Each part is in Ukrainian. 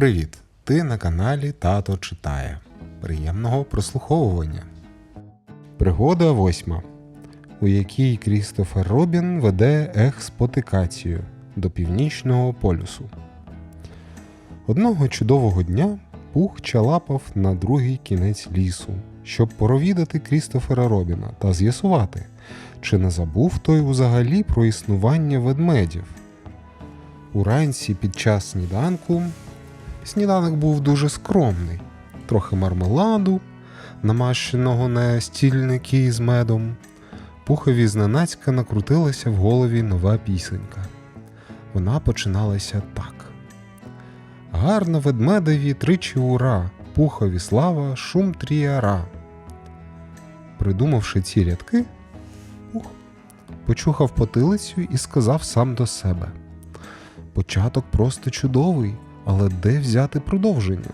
Привіт! Ти на каналі Тато читає. Приємного прослуховування. Пригода восьма, у якій Крістофер Робін веде експлотикацію до північного полюсу. Одного чудового дня Пух чалапав на другий кінець лісу, щоб провідати Крістофера Робіна та з'ясувати, чи не забув той взагалі про існування ведмедів. Уранці під час сніданку сніданок був дуже скромний, трохи мармеладу, намащеного на стільники з медом. Пухові зненацька накрутилася в голові нова пісенька. Вона починалася так. Гарно ведмедеві тричі ура, пухові слава, шум тріара. Придумавши ці рядки, пух почухав потилицю і сказав сам до себе. Початок просто чудовий, але де взяти продовження?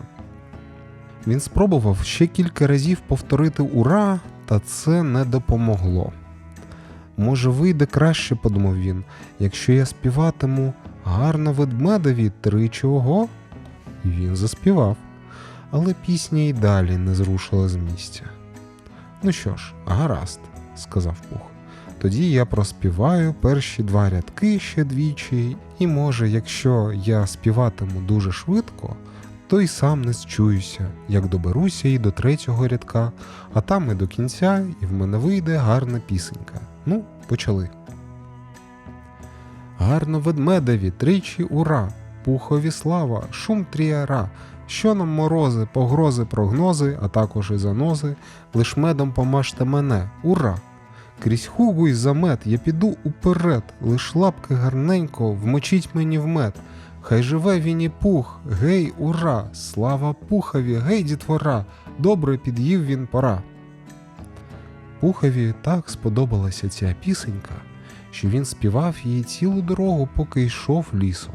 Він спробував ще кілька разів повторити ура, та це не допомогло. Може, вийде краще, подумав він, якщо я співатиму гарно ведмедеві тричі ого? І він заспівав, але пісня й далі не зрушила з місця. Ну що ж, гаразд, сказав Пух. Тоді я проспіваю перші два рядки ще двічі, і може, якщо я співатиму дуже швидко, то й сам не зчуюся, як доберуся і до третього рядка, а там і до кінця, і в мене вийде гарна пісенька. Ну, почали. Гарно ведмедеві, тричі ура, пухові слава, шум тріара, що нам морози, погрози, прогнози, а також і занози, лиш медом помажте мене, ура! Крізь хугу й замет я піду уперед, лиш лапки гарненько вмочіть мені в мед. Хай живе Вінні Пух, гей, ура! Слава пухові, гей, дітвора! Добре під'їв він пора. Пухові так сподобалася ця пісенька, що він співав її цілу дорогу, поки йшов лісом.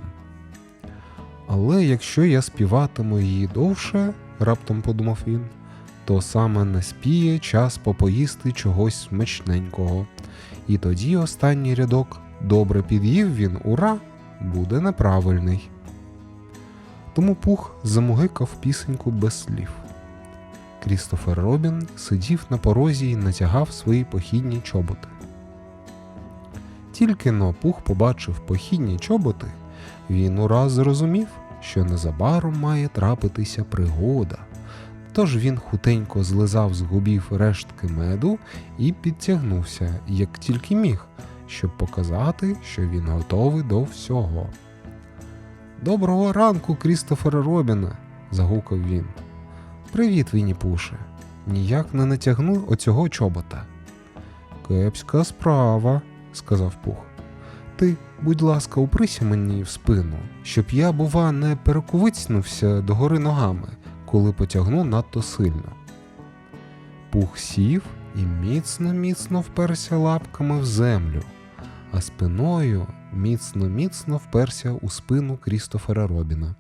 Але якщо я співатиму її довше, раптом подумав він, то саме наспіє час попоїсти чогось смачненького. І тоді останній рядок добре під'їв він, ура, буде неправильний. Тому пух замугикав пісеньку без слів. Крістофер Робін сидів на порозі і натягав свої похідні чоботи. Тільки но пух побачив похідні чоботи, він ураз зрозумів, що незабаром має трапитися пригода. Тож він хутенько злизав з губів рештки меду і підтягнувся, як тільки міг, щоб показати, що він готовий до всього. Доброго ранку, Крістофера Робіне, загукав він. Привіт, Вінні Пуше. Ніяк не натягну оцього чобота. Кепська справа, сказав Пух. Ти, будь ласка, уприся мені в спину, щоб я, бува, не перекувицнувся догори ногами коли потягну надто сильно. Пух сів і міцно міцно вперся лапками в землю, а спиною міцно міцно вперся у спину Крістофера Робіна.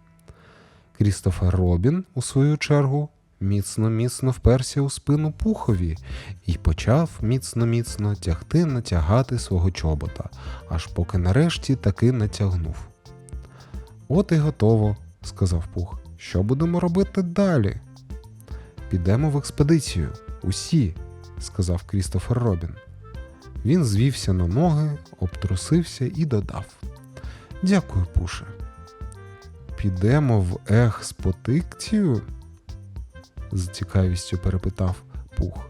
Крістофер Робін, у свою чергу, міцно міцно вперся у спину пухові і почав міцно міцно тягти натягати свого чобота, аж поки нарешті таки натягнув. От і готово, сказав Пух. Що будемо робити далі? Підемо в експедицію. Усі, сказав Крістофер Робін. Він звівся на ноги, обтрусився і додав: Дякую, Пуше. Підемо в ехспотикцію? з цікавістю перепитав Пух.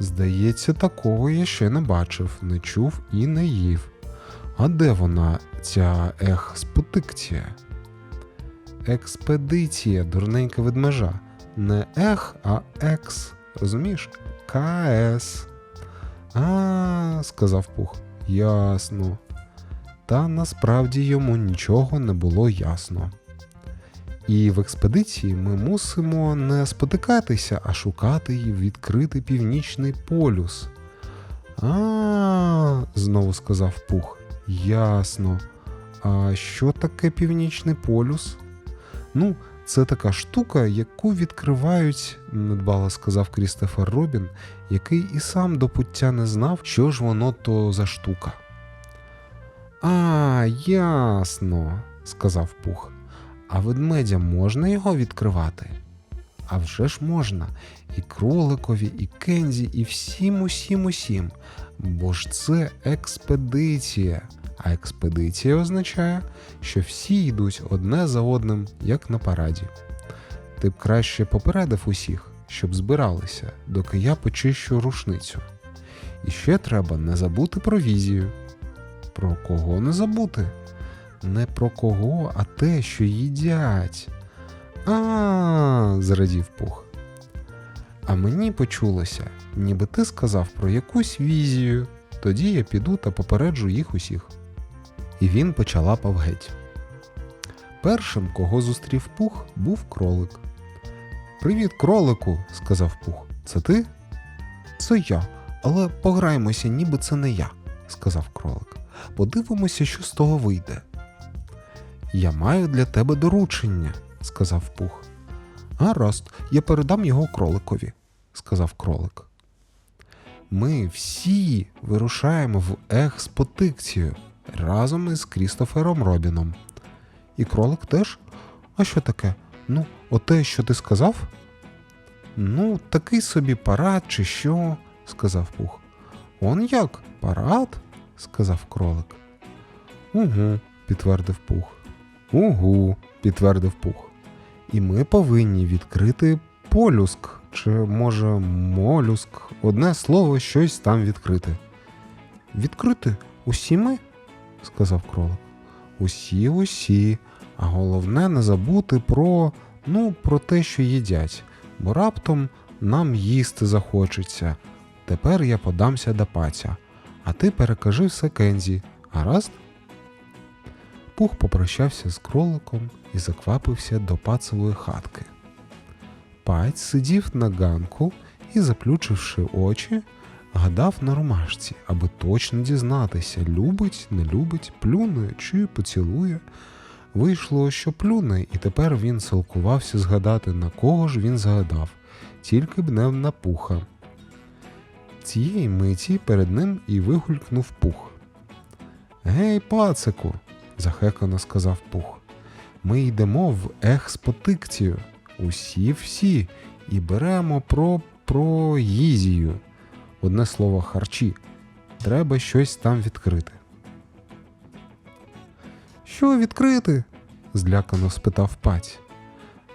Здається, такого я ще не бачив, не чув і не їв. А де вона, ця ехспотикція? Експедиція, дурненька ведмежа. Не ех, а екс. Розумієш? КС. А, сказав Пух. Ясно. Та насправді йому нічого не було ясно. І в експедиції ми мусимо не спотикатися, а шукати і відкрити північний полюс. А, знову сказав Пух. Ясно. А що таке північний полюс? Ну, це така штука, яку відкривають, недбало сказав Крістофер Робін, який і сам до пуття не знав, що ж воно то за штука. А, ясно, сказав Пух. А ведмедя можна його відкривати? А вже ж можна. І кроликові, і кензі, і всім, усім, усім. Бо ж це експедиція. А експедиція означає, що всі йдуть одне за одним, як на параді. Ти б краще попередив усіх, щоб збиралися, доки я почищу рушницю. І ще треба не забути про візію. Про кого не забути? Не про кого, а те, що їдять. А, зрадів пух. А мені почулося, ніби ти сказав про якусь візію. Тоді я піду та попереджу їх усіх. І він почалапав геть. Першим, кого зустрів пух, був кролик. Привіт, кролику, сказав пух. Це ти? Це я, але пограємося, ніби це не я, сказав кролик. Подивимося, що з того вийде. Я маю для тебе доручення, сказав пух. Гаразд, я передам його кроликові, сказав кролик. Ми всі вирушаємо в експотикцію разом із Крістофером Робіном. І кролик теж? А що таке? Ну, оте, що ти сказав? Ну, такий собі парад, чи що, сказав пух. Он як? Парад? сказав кролик. Угу, підтвердив пух. Угу, підтвердив пух. І ми повинні відкрити полюск, чи, може, молюск, одне слово, щось там відкрити. Відкрити усі ми? Сказав кролик. Усі, усі. А головне не забути про, ну, про те, що їдять, бо раптом нам їсти захочеться. Тепер я подамся до паця, а ти перекажи все Кензі, гаразд? Пух попрощався з кроликом і заквапився до пацевої хатки. Паць сидів на ганку і, заплющивши очі, гадав на ромашці, аби точно дізнатися, любить, не любить, плюне чи поцілує. Вийшло, що плюне, і тепер він силкувався згадати, на кого ж він згадав, тільки б не на пуха. Цієї миті перед ним і вигулькнув пух. Гей, пацику, захекано сказав пух. Ми йдемо в експотикцію. Усі всі, і беремо про проїзію. Одне слово харчі. Треба щось там відкрити. Що відкрити? злякано спитав паць.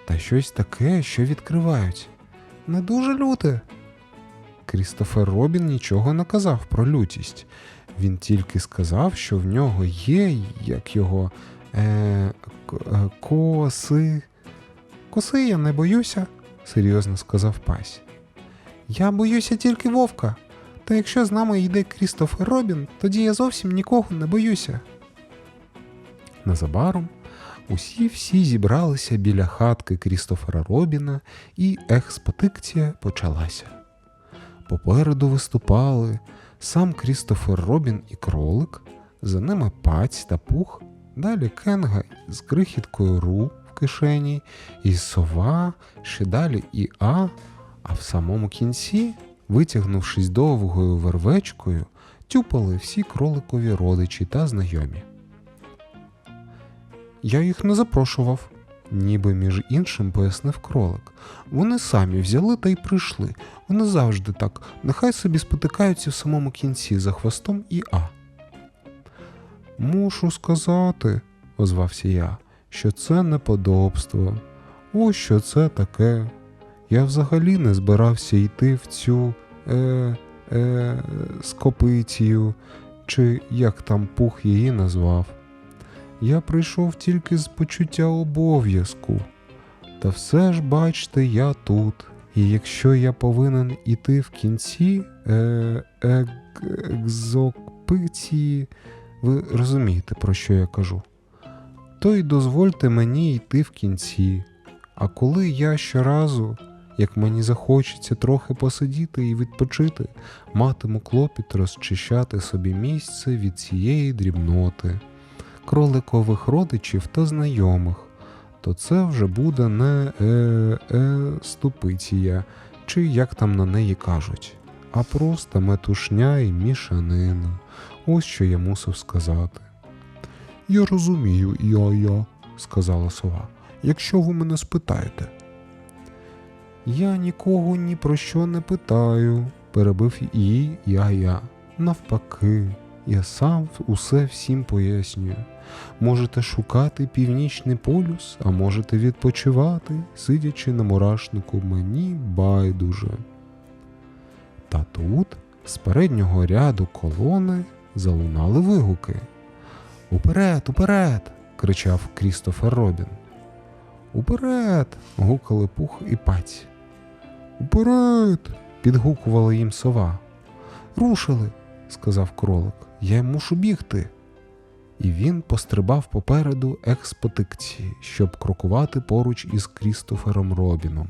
Та щось таке, що відкривають. Не дуже люте. Крістофер Робін нічого не казав про лютість. Він тільки сказав, що в нього є, як його е, е, коси. Коси я не боюся, серйозно сказав пась. Я боюся тільки вовка. Та якщо з нами йде Крістофер Робін, тоді я зовсім нікого не боюся. Незабаром усі всі зібралися біля хатки Крістофера Робіна, і експотикція почалася. Попереду виступали сам Крістофер Робін і кролик, за ними паць та пух, далі Кенга з крихіткою ру в кишені, і сова, ще далі і А, а в самому кінці, витягнувшись довгою вервечкою, тюпали всі кроликові родичі та знайомі. Я їх не запрошував, ніби між іншим пояснив кролик. Вони самі взяли та й прийшли. Вони завжди так, нехай собі спотикаються в самому кінці за хвостом і А. Мушу сказати, озвався я, що це неподобство. Ось що це таке. Я взагалі не збирався йти в цю е, е, скопицію, чи як там пух її назвав. Я прийшов тільки з почуття обов'язку. Та все ж, бачте, я тут. І якщо я повинен іти в кінці е, ег, екзокпиції, ви розумієте, про що я кажу, то й дозвольте мені йти в кінці. А коли я щоразу, як мені захочеться трохи посидіти і відпочити, матиму клопіт розчищати собі місце від цієї дрібноти, кроликових родичів та знайомих, то це вже буде не е, е, ступиція, чи як там на неї кажуть, а просто метушня і мішанина. Ось що я мусив сказати. Я розумію, я, я, сказала сова. якщо ви мене спитаєте. Я нікого ні про що не питаю, перебив її я я. Навпаки, я сам усе всім пояснюю. Можете шукати північний полюс, а можете відпочивати, сидячи на мурашнику, мені байдуже. Та тут, з переднього ряду колони, залунали вигуки. Уперед, уперед! кричав Крістофер Робін. Уперед! гукали пух і паць. Уперед! підгукувала їм сова. Рушили, сказав кролик. Я мушу бігти. І він пострибав попереду експотикції, щоб крокувати поруч із Крістофером Робіном.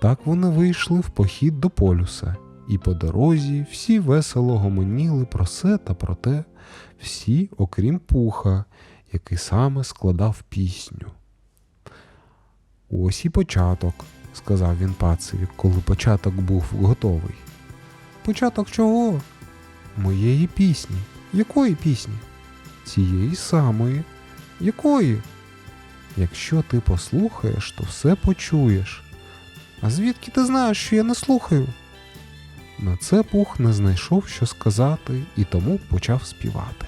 Так вони вийшли в похід до полюса, і по дорозі всі весело гомоніли про се та про те, всі, окрім пуха, який саме складав пісню. Ось і початок, сказав він пацеві, коли початок був готовий. Початок чого? Моєї пісні. Якої пісні? Цієї самої. Якої? Якщо ти послухаєш, то все почуєш. А звідки ти знаєш, що я не слухаю? На це пух не знайшов, що сказати, і тому почав співати.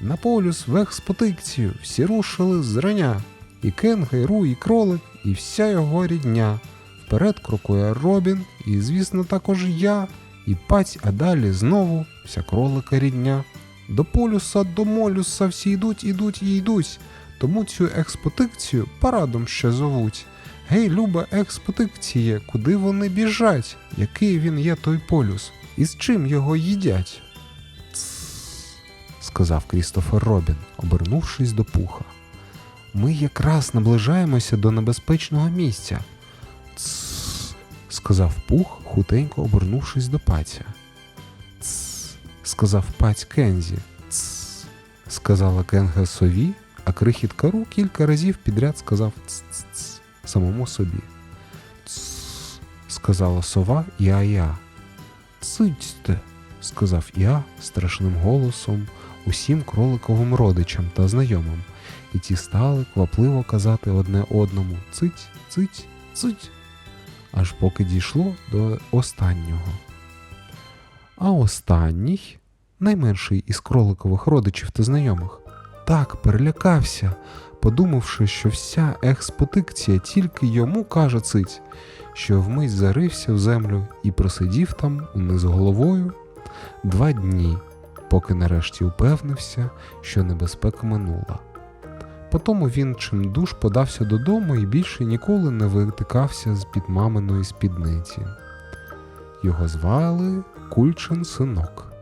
На полюс в експотикцію всі рушили зрання, і Кенга, і Ру, і кролик, і вся його рідня. Вперед крокує Робін, і, звісно, також я, і паць, а далі знову вся кролика рідня. До полюса, до молюса всі йдуть, ідуть і йдуть, тому цю експотикцію парадом ще зовуть. Гей, люба експотикціє, куди вони біжать? Який він є той полюс? І з чим його їдять? Сказав Крістофер Робін, обернувшись до пуха. Ми якраз наближаємося до небезпечного місця. «Тсс», сказав пух, хутенько обернувшись до паця. «Тсс», сказав паць Кензі. «Тсс», сказала Кенга сові, а крихітка Ру кілька разів підряд сказав «Тсс-тсс» самому собі. «Тсс», сказала сова і Ая. Цицьте, сказав я страшним голосом усім кроликовим родичам та знайомим, і ті стали квапливо казати одне одному цить, цить, цить, аж поки дійшло до останнього. А останній, найменший із кроликових родичів та знайомих, так перелякався, подумавши, що вся експотикція тільки йому каже цить, що вмить зарився в землю і просидів там униз головою два дні, поки нарешті упевнився, що небезпека минула. Потому він чимдуж подався додому і більше ніколи не витикався з під маминої спідниці. Його звали Кульчин синок.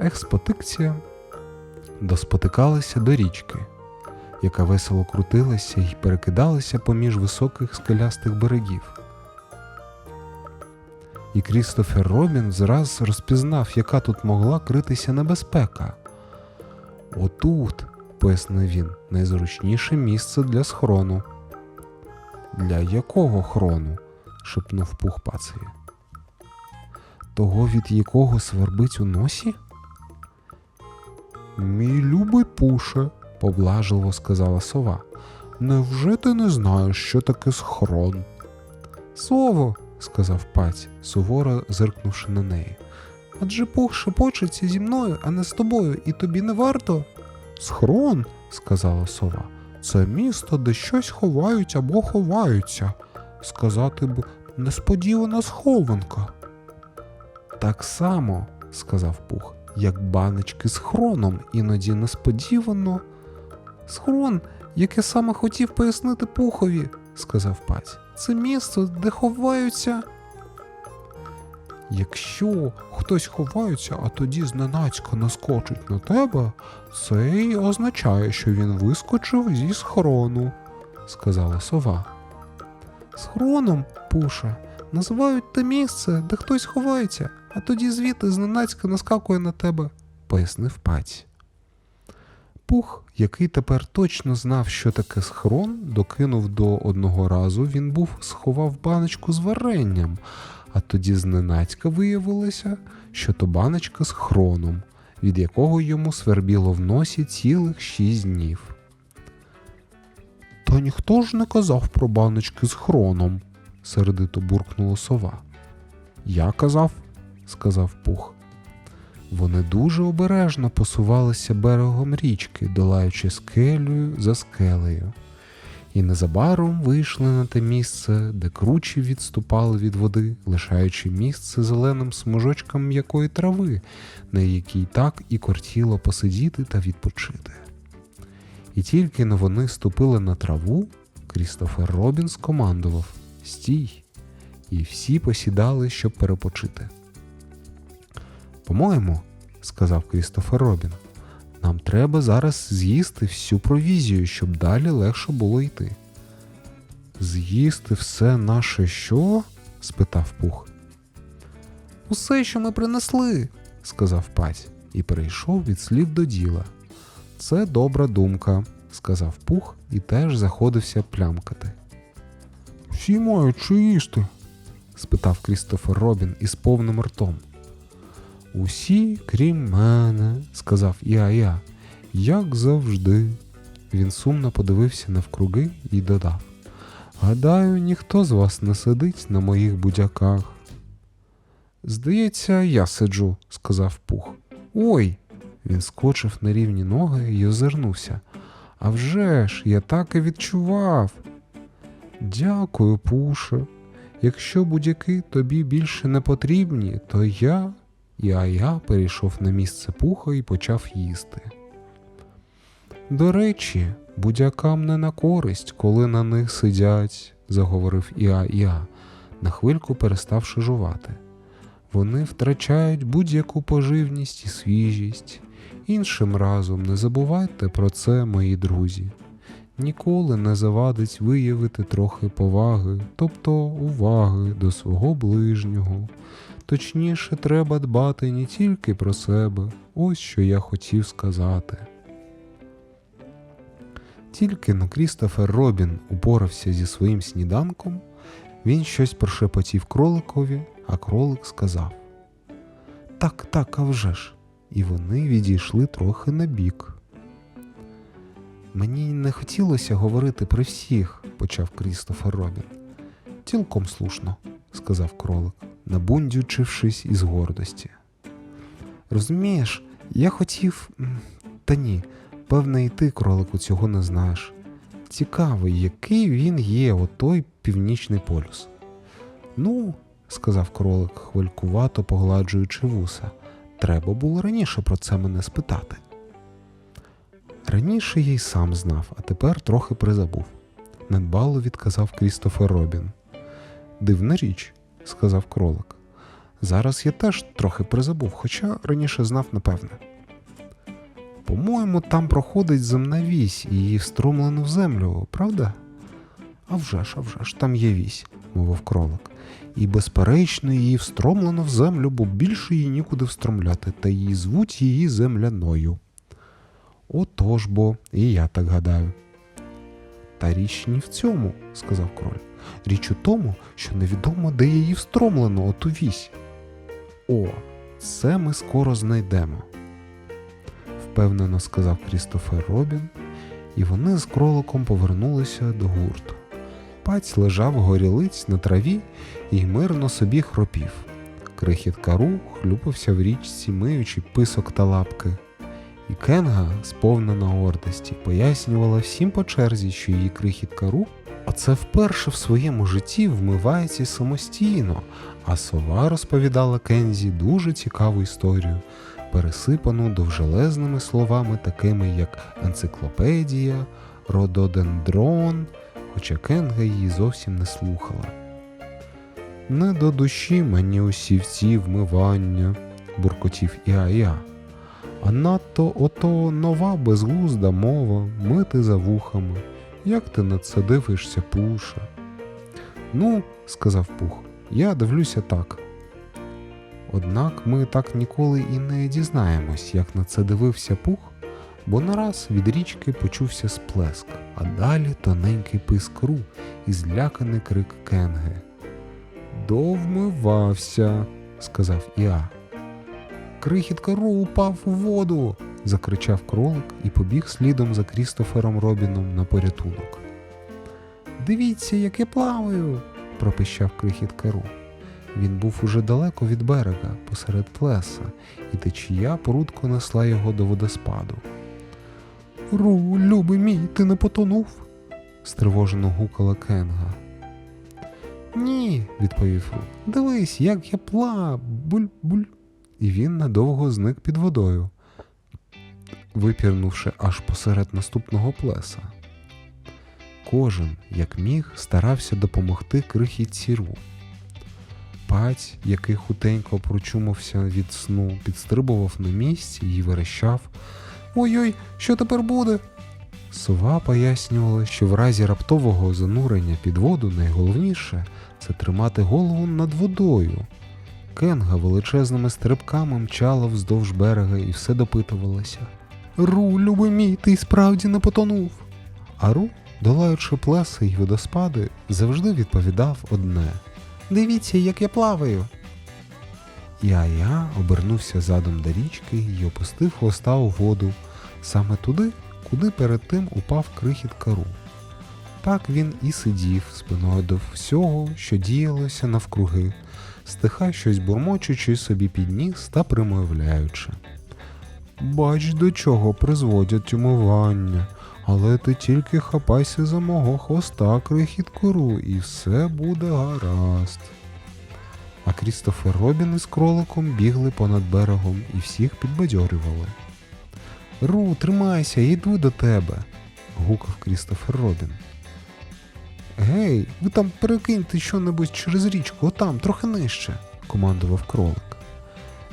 Експотикція доспотикалася до річки, яка весело крутилася і перекидалася поміж високих скелястих берегів. І Крістофер Робін зраз розпізнав, яка тут могла критися небезпека. Отут, пояснив він, найзручніше місце для схорону. Для якого хрону? шепнув пух пацеві. Того, від якого свербить у носі? Мій любий пуше, поблажливо сказала сова. Невже ти не знаєш, що таке схрон? Сово, сказав паць, суворо зиркнувши на неї. Адже пух шепочеться зі мною, а не з тобою, і тобі не варто. Схрон, сказала сова, це місто, де щось ховають або ховаються. Сказати б, несподівана схованка. Так само, сказав пух, як баночки з хроном, іноді несподівано. Схрон, яке саме хотів пояснити пухові, сказав паць. Це місце, де ховаються. Якщо хтось ховається, а тоді зненацька наскочить на тебе, це й означає, що він вискочив зі схрону, сказала сова. Схроном, пуша, називають те місце, де хтось ховається, а тоді звідти зненацька наскакує на тебе, пояснив паць. Пух, який тепер точно знав, що таке схрон, докинув до одного разу він був сховав баночку з варенням, а тоді зненацька виявилося, що то баночка з хроном, від якого йому свербіло в носі цілих шість днів. Та ніхто ж не казав про баночки з хроном, сердито буркнула сова. Я казав, сказав пух. Вони дуже обережно посувалися берегом річки, долаючи скелею за скелею, і незабаром вийшли на те місце, де кручі відступали від води, лишаючи місце зеленим смужочком м'якої трави, на якій так і кортіло посидіти та відпочити. І тільки но вони ступили на траву, Крістофер Робін скомандував Стій! І всі посідали, щоб перепочити. По-моєму, сказав Крістофер Робін, нам треба зараз з'їсти всю провізію, щоб далі легше було йти. З'їсти все наше що? спитав пух. Усе, що ми принесли, сказав паць, і перейшов від слів до діла. Це добра думка, сказав пух і теж заходився плямкати. Всі мають що їсти? спитав Крістофер Робін із повним ртом. Усі, крім мене, сказав я-я, як завжди. Він сумно подивився навкруги і додав. Гадаю, ніхто з вас не сидить на моїх будяках. Здається, я сиджу, сказав пух. Ой. Він скочив на рівні ноги і озирнувся. «А вже ж, я так і відчував. Дякую, Пуше. Якщо будь-які тобі більше не потрібні, то я. І я перейшов на місце пуха і почав їсти. До речі, будь-якам не на користь, коли на них сидять, заговорив Іа Іа, на хвильку переставши жувати. Вони втрачають будь-яку поживність і свіжість. Іншим разом не забувайте про це, мої друзі. Ніколи не завадить виявити трохи поваги, тобто уваги до свого ближнього. Точніше, треба дбати не тільки про себе, ось що я хотів сказати. Тільки но Крістофер Робін упорався зі своїм сніданком, він щось прошепотів кроликові, а кролик сказав Так, так, а вже ж. І вони відійшли трохи на бік. Мені не хотілося говорити при всіх, почав Крістофер Робін. Цілком слушно, сказав кролик, набундючившись із гордості. Розумієш, я хотів. Та ні, певне, і ти, кролику, цього не знаєш. Цікаво, який він є, отой північний полюс. Ну, сказав кролик, хвилькувато погладжуючи вуса, треба було раніше про це мене спитати. Раніше я й сам знав, а тепер трохи призабув, недбало відказав Крістофер Робін. Дивна річ, сказав кролик. Зараз я теж трохи призабув, хоча раніше знав напевне. По-моєму, там проходить земна вісь і її встромлено в землю, правда? «А вже ж, а вже ж, там є вісь, мовив кролик. І, безперечно, її встромлено в землю, бо більше її нікуди встромляти, та її звуть її земляною. Отож бо, і я так гадаю. Та річ не в цьому, сказав кроль. Річ у тому, що невідомо, де її встромлено оту вісь. О, це ми скоро знайдемо, впевнено сказав Крістофер Робін, і вони з кроликом повернулися до гурту. Паць лежав горілиць на траві і мирно собі хропів. Крихіт кару хлюпався в річці, миючи писок та лапки. І Кенга, сповнена гордості, пояснювала всім по черзі, що її крихіт оце вперше в своєму житті вмивається самостійно, а сова розповідала Кензі дуже цікаву історію, пересипану довжелезними словами, такими як енциклопедія, рододендрон, хоча Кенга її зовсім не слухала. Не до душі мені усі ці вмивання, буркотів Іа-Іа. А надто ото нова безглузда мова, мити за вухами. Як ти на це дивишся, пуша? Ну, сказав Пух, я дивлюся так. Однак ми так ніколи і не дізнаємось, як на це дивився Пух, бо нараз від річки почувся сплеск, а далі тоненький писк ру і зляканий крик Кенги. Довмивався, сказав Іа. Крихітка Ру упав у воду. Закричав кролик і побіг слідом за Крістофером Робіном на порятунок. Дивіться, як я плаваю, пропищав крихітка Ру. Він був уже далеко від берега, посеред плеса, і течія прудко несла його до водоспаду. Ру, любий мій, ти не потонув? стривожено гукала Кенга. Ні, відповів Ру. Дивись, як я пла, буль-буль. І він надовго зник під водою, випірнувши аж посеред наступного плеса. Кожен, як міг, старався допомогти крихітці Ру. Паць, який хутенько прочумався від сну, підстрибував на місці і верещав Ой-ой, що тепер буде? Сова пояснювала, що в разі раптового занурення під воду найголовніше це тримати голову над водою. Кенга величезними стрибками мчала вздовж берега і все допитувалася. Ру, любий мій, ти справді не потонув. А Ру, долаючи плеси й водоспади, завжди відповідав одне Дивіться, як я плаваю. І Ая обернувся задом до річки і опустив хвоста у воду саме туди, куди перед тим упав крихіт кару. Так він і сидів спиною до всього, що діялося навкруги, стиха щось бурмочучи собі під ніс та примовляючи. Бач, до чого призводять умивання, але ти тільки хапайся за мого хвоста, крихіт кору, і все буде гаразд. А Крістофер Робін із кроликом бігли понад берегом і всіх підбадьорювали. Ру, тримайся, йду до тебе. гукав Крістофер Робін. Гей, ви там перекиньте що-небудь через річку, отам, трохи нижче, командував кролик.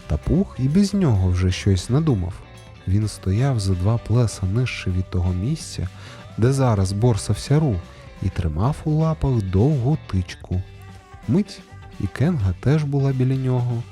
Та пух і без нього вже щось надумав. Він стояв за два плеса нижче від того місця, де зараз борсався ру, і тримав у лапах довгу тичку. Мить і Кенга теж була біля нього.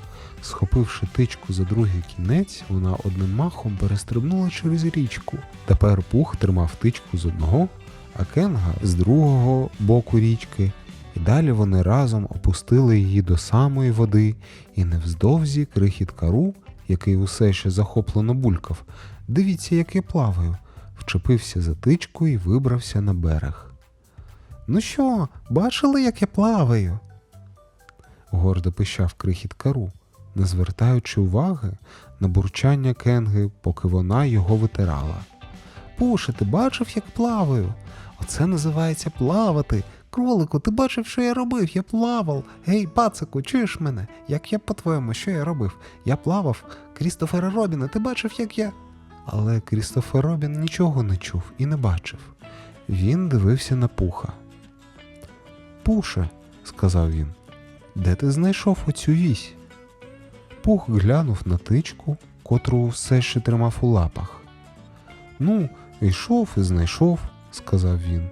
Схопивши тичку за другий кінець, вона одним махом перестрибнула через річку. Тепер пух тримав тичку з одного, а Кенга з другого боку річки, і далі вони разом опустили її до самої води, і невздовзі крихіт кару, який усе ще захоплено булькав, дивіться, як я плаваю, вчепився за тичку і вибрався на берег. Ну що, бачили, як я плаваю? гордо пищав крихіт кару, не звертаючи уваги на бурчання Кенги, поки вона його витирала. Пуше, ти бачив, як плаваю? Оце називається плавати. Кролику, ти бачив, що я робив? Я плавав. Гей, пацику, чуєш мене? Як я по-твоєму, що я робив? Я плавав. Крістофера Робіна, ти бачив, як я. Але Крістофер Робін нічого не чув і не бачив. Він дивився на пуха. Пуше, сказав він, де ти знайшов оцю вісь? Пух глянув на тичку, котру все ще тримав у лапах. Ну, йшов і знайшов, сказав він.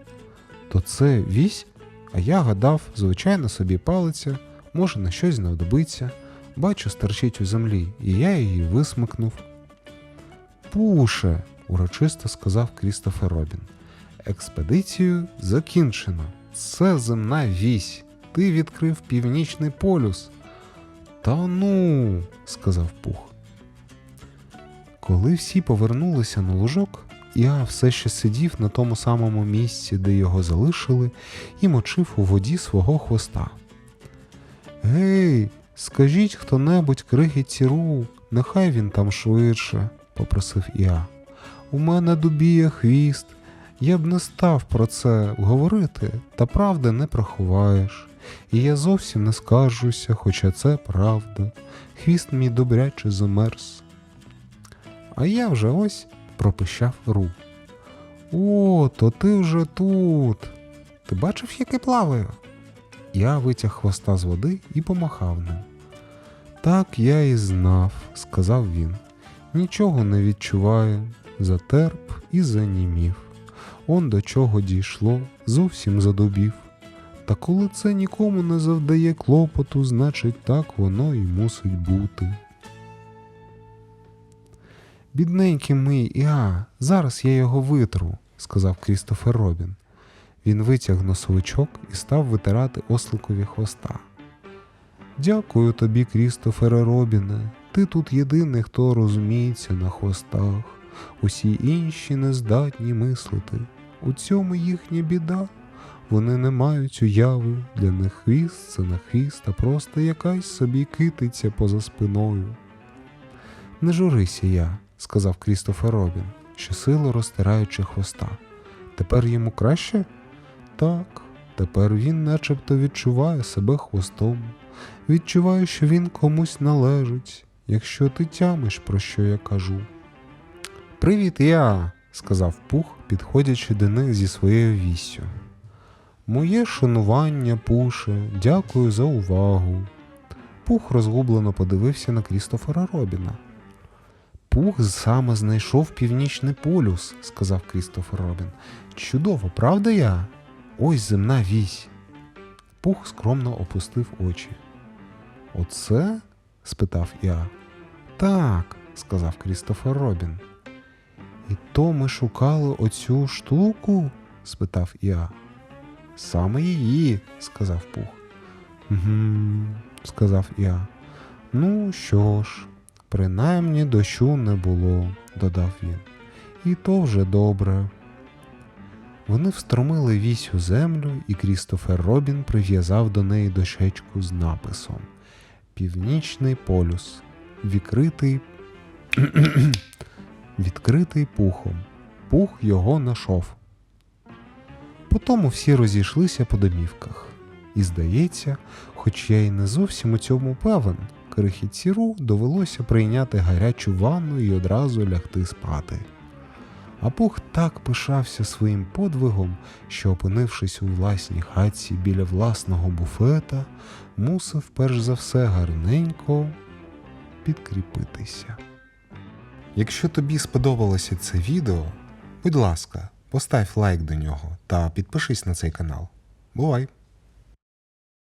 То це вісь, а я гадав, звичайно собі палиця, може на щось знадобиться. Бачу, стерчить у землі, і я її висмикнув. Пуше, урочисто сказав Крістофер Робін. Експедицію закінчено. Це земна вісь. Ти відкрив північний полюс. Та ну, сказав Пух. Коли всі повернулися на лужок, я все ще сидів на тому самому місці, де його залишили, і мочив у воді свого хвоста. Гей, скажіть хто небудь крихітці ру, нехай він там швидше, попросив я. У мене дубіє хвіст. Я б не став про це говорити, та правди не приховаєш. І я зовсім не скаржуся, хоча це правда. Хвіст мій добряче замерз. А я вже ось пропищав Ру. О, то ти вже тут. Ти бачив, як я плаваю? Я витяг хвоста з води і помахав ним. Так я і знав, сказав він. Нічого не відчуваю, затерп і занімів. Он до чого дійшло, зовсім задубів. Та коли це нікому не завдає клопоту, значить так воно і мусить бути. Бідненький мій Іа, зараз я його витру, сказав Крістофер Робін. Він витяг носовичок і став витирати осликові хвоста. Дякую тобі, Крістофере Робіне. Ти тут єдиний, хто розуміється на хвостах, усі інші не здатні мислити. У цьому їхня біда. Вони не мають уяви, для них хвіст це не хвіст, а просто якась собі китиця поза спиною. Не журися я, сказав Крістофер Робін, щосило розтираючи хвоста. Тепер йому краще? Так, тепер він начебто відчуває себе хвостом, відчуває, що він комусь належить, якщо ти тямиш, про що я кажу. Привіт, я, сказав Пух, підходячи до них зі своєю віссю. Моє шанування, Пуше, дякую за увагу. Пух розгублено подивився на Крістофера Робіна. Пух саме знайшов північний полюс, сказав Крістофер Робін. Чудово, правда я? Ось земна вісь. Пух скромно опустив очі. Оце? спитав я. Так, сказав Крістофер Робін. І то ми шукали оцю штуку? спитав я. Саме її, сказав Пух. Гм, сказав я. Ну що ж, принаймні дощу не було, додав він. І то вже добре. Вони встромили вісь у землю, і Крістофер Робін прив'язав до неї дощечку з написом Північний полюс, відкритий, відкритий пухом. Пух його нашов. Потому всі розійшлися по домівках. І здається, хоч я й не зовсім у цьому певен, крихітці Ру довелося прийняти гарячу ванну і одразу лягти спати. А Пух так пишався своїм подвигом, що, опинившись у власній хатці біля власного буфета, мусив перш за все гарненько підкріпитися. Якщо тобі сподобалося це відео, будь ласка, постав лайк до нього та підпишись на цей канал. Бувай!